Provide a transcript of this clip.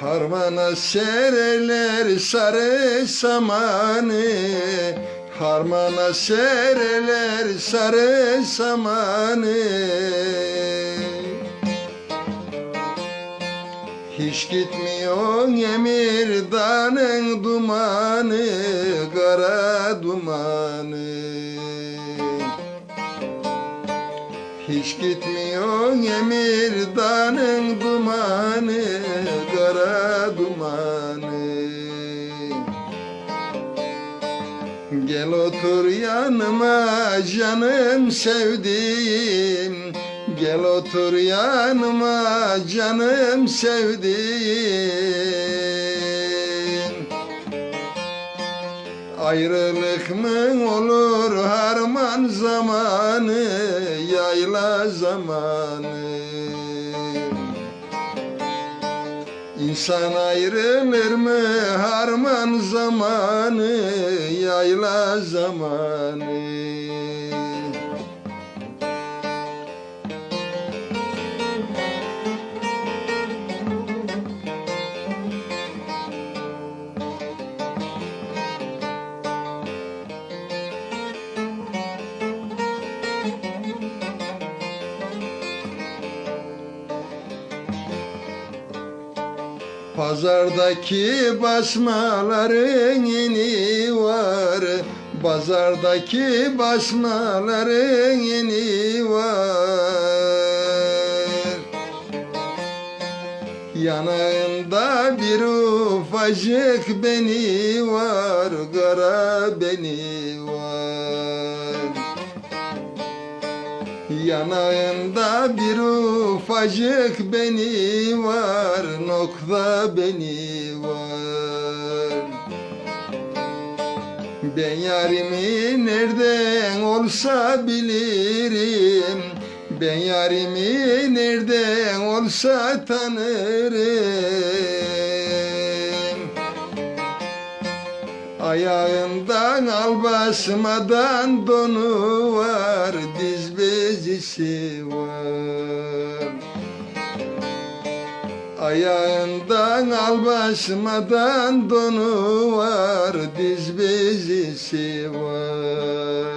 Harmana sererler sarı samanı. Harmana sererler sarı samanı. Hiç gitmiyor emir dağının dumanı Kara dumanı. Hiç gitmiyor emir dağının dumanı Kara dumanı. Gel otur yanıma canım sevdiğim. Gel otur yanıma canım sevdiğim. Ayrılık mı olur harman zamanı Yayla zamanı İnsan ayrılır mı? Harman zamanı Yayla zamanı Pazardaki basmaların yeni var Pazardaki basmaların yeni var. Yanağında bir ufacık beni var. Kara beni var Yanağında bir ufacık beni var Nokta beni var. Ben yarimi nereden olsa bilirim Ben yarimi nereden olsa tanırım Ayağından al basmadan donu var Diz bezisi var. Ayağından al basmadan donu var Diz bezisi var